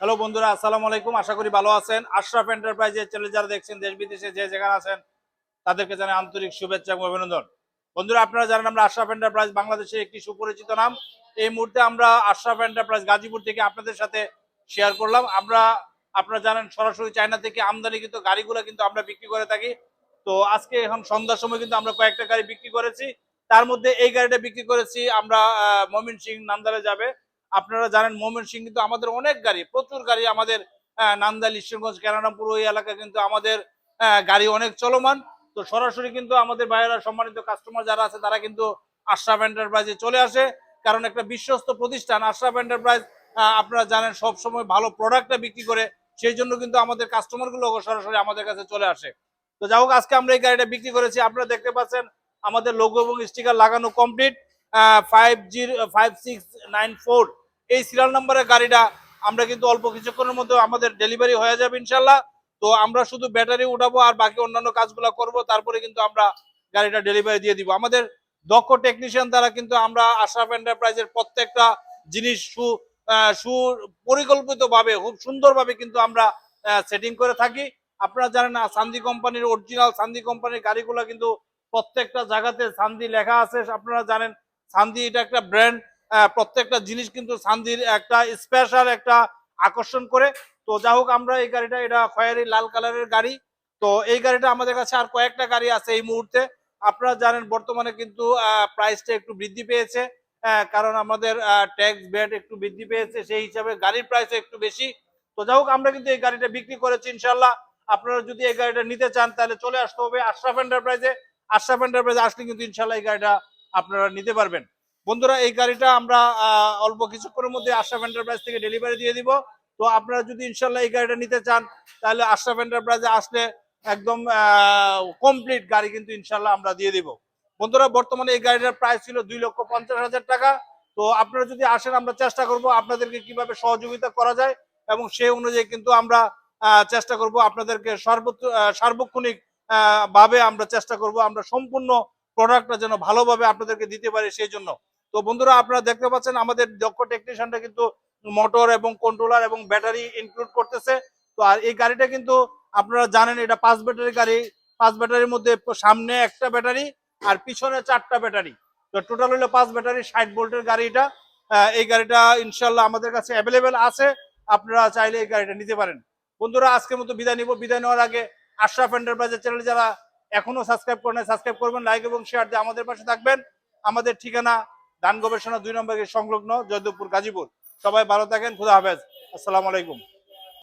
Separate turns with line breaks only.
Hello বন্ধুরা, আসসালামু আলাইকুম। আশা করি ভালো আছেন। আশরাফ এন্টারপ্রাইজের চ্যানেল যারা দেখছেন, দেশ বিদেশে যে যেখানে আছেন, তাদেরকে জানাই আন্তরিক শুভেচ্ছা এবং অভিনন্দন। বন্ধুরা, আপনারা জানেন আমরা আশরাফ এন্টারপ্রাইজ বাংলাদেশের একটি সুপরিচিত নাম। এই মুহূর্তে আমরা আশরাফ এন্টারপ্রাইজ গাজীপুর থেকে আপনাদের সাথে শেয়ার করলাম। আমরা, আপনারা জানেন, সরাসরি চায়না থেকে আমদানি আমদানিকৃত গাড়িগুলো কিন্তু আমরা বিক্রি করে থাকি। তো আজকে এখন সন্ধ্যার সময় কিন্তু আমরা কয়েকটা গাড়ি বিক্রি করেছি। তার মধ্যে এই গাড়িটা বিক্রি করেছি আমরা মমিন সিং নান্দারে যাবে। আপনারা জানেন মোমেন সিং কিন্তু আমাদের অনেক গাড়ি প্রচুর গাড়ি আমাদের আহ, নান্দাইল ঈশ্বরগঞ্জ কেরানাপুর ওই এলাকা কিন্তু আমাদের গাড়ি অনেক চলমান। তো সরাসরি কিন্তু আমাদের বাইরেরা সম্মানিত কাস্টমার যারা আছে তারা কিন্তু আশরাফ এন্টারপ্রাইজে চলে আসে। কারণ একটা বিশ্বস্ত প্রতিষ্ঠান আশরাফ এন্টারপ্রাইজ আপনারা জানেন সব সময় ভালো প্রোডাক্টটা বিক্রি করে সেই জন্য কিন্তু আমাদের কাস্টমারগুলো সরাসরি আমাদের কাছে চলে আসে। তো যাই হোক আজকে আমরা এই গাড়িটা বিক্রি করেছি। আপনারা দেখতে পাচ্ছেন আমাদের লোগো এবং স্টিকার লাগানো complete five five six nine four এই সিরিয়াল নাম্বারের গাড়িটা আমরা কিন্তু অল্প কিছুক্ষণের মধ্যে আমাদের ডেলিভারি হয়ে যাবে ইনশাল্লাহ তো আমরা শুধু ব্যাটারি উঠাবো আর বাকি অন্যান্য কাজগুলো করব তারপরে কিন্তু আমরা গাড়িটা ডেলিভারি দিয়ে দিব। আমাদের দক্ষ টেকনিশিয়ান দ্বারা কিন্তু আমরা আশরাফ এন্টারপ্রাইজের প্রত্যেকটা জিনিস সু আহ, সুপরিকল্পিত ভাবে খুব সুন্দরভাবে কিন্তু আমরা সেটিং করে থাকি। আপনারা জানেন না সান্দি কোম্পানির অরিজিনাল সান্দি কোম্পানির গাড়িগুলো কিন্তু প্রত্যেকটা জায়গাতে সান্দি লেখা আছে আপনারা জানেন। সান্দি, এটা একটা ব্র্যান্ড প্রত্যেকটা জিনিস কিন্তু সান্দির একটা স্পেশাল একটা আকর্ষণ করে। তো যা হোক, আমরা এই গাড়িটা, এটা খয়েরি লাল কালারের গাড়ি। তো এই গাড়িটা আমাদের কাছে আর কয়েকটা গাড়ি আছে এই মুহূর্তে। আপনারা জানেন, বর্তমানে কিন্তু প্রাইসটা একটু বৃদ্ধি পেয়েছে। কারণ আমাদের ট্যাক্স ব্যাট একটু বৃদ্ধি পেয়েছে, সেই হিসাবে গাড়ির প্রাইস একটু বেশি। তো যাই হোক, আমরা কিন্তু এই গাড়িটা বিক্রি করেছি ইনশাল্লাহ আপনারা যদি এই গাড়িটা নিতে চান, তাহলে চলে আসতে হবে আশরাফ এন্টারপ্রাইজে আশরাফ এন্টারপ্রাইজে আসলে কিন্তু ইনশাল্লাহ এই গাড়িটা আপনারা নিতে পারবেন। বন্ধুরা, এই গাড়িটা আমরা অল্প কিছুক্ষণের মধ্যে আশরাফ এন্টারপ্রাইজ থেকে ডেলিভারি দিয়ে দিব। তো আপনারা যদি ইনশাল্লাহ এই গাড়িটা নিতে চান, তাহলে আশরাফ এন্টারপ্রাইজে আসলে একদম কমপ্লিট গাড়ি কিন্তু ইনশাল্লাহ আমরা দিয়ে দিব। বন্ধুরা, বর্তমানে এই গাড়িটার প্রাইস ছিল দুই লক্ষ পঞ্চাশ হাজার টাকা। তো আপনারা যদি আসেন, আমরা চেষ্টা করব আপনাদেরকে কীভাবে সহযোগিতা করা যায় এবং সেই অনুযায়ী কিন্তু আমরা চেষ্টা করব আপনাদেরকে সর্বত্র সার্বক্ষণিক ভাবে আমরা চেষ্টা করব। আমরা সম্পূর্ণ প্রোডাক্টটা যেন ভালোভাবে আপনাদেরকে দিতে পারে সেই জন্য। তো বন্ধুরা, আপনারা দেখতে পাচ্ছেন আমাদের দক্ষ টেকনিশিয়ানটা কিন্তু মোটর এবং কন্ট্রোলার এবং ব্যাটারি ইনক্লুড করতেছে। তো আর এই গাড়িটা কিন্তু আপনারা জানেন, এটা পাঁচ ব্যাটারি গাড়ি। পাঁচ ব্যাটারির মধ্যে সামনে একটা ব্যাটারি আর পিছনে চারটা ব্যাটারি তো টোটাল হলো পাঁচ ব্যাটারি ষাট ভোল্টের গাড়ি এটা। এই গাড়িটা ইনশাল্লাহ আমাদের কাছে অ্যাভেলেবেল আছে। আপনারা চাইলে এই গাড়িটা নিতে পারেন। বন্ধুরা, আজকের মতো বিদায় নিব। বিদায় নেওয়ার আগে আশরাফ এন্টারপ্রাইজের চ্যানেল যারা এখনও সাবস্ক্রাইব করেন সাবস্ক্রাইব করবেন লাইক এবং শেয়ার দিয়ে আমাদের পাশে থাকবেন। আমাদের ঠিকানা দান গবেষণা দুই নম্বরের সংলগ্ন জয়দেবপুর গাজীপুর। সবাই ভালো থাকেন, খুদা হাফেজ। আসসালামু আলাইকুম।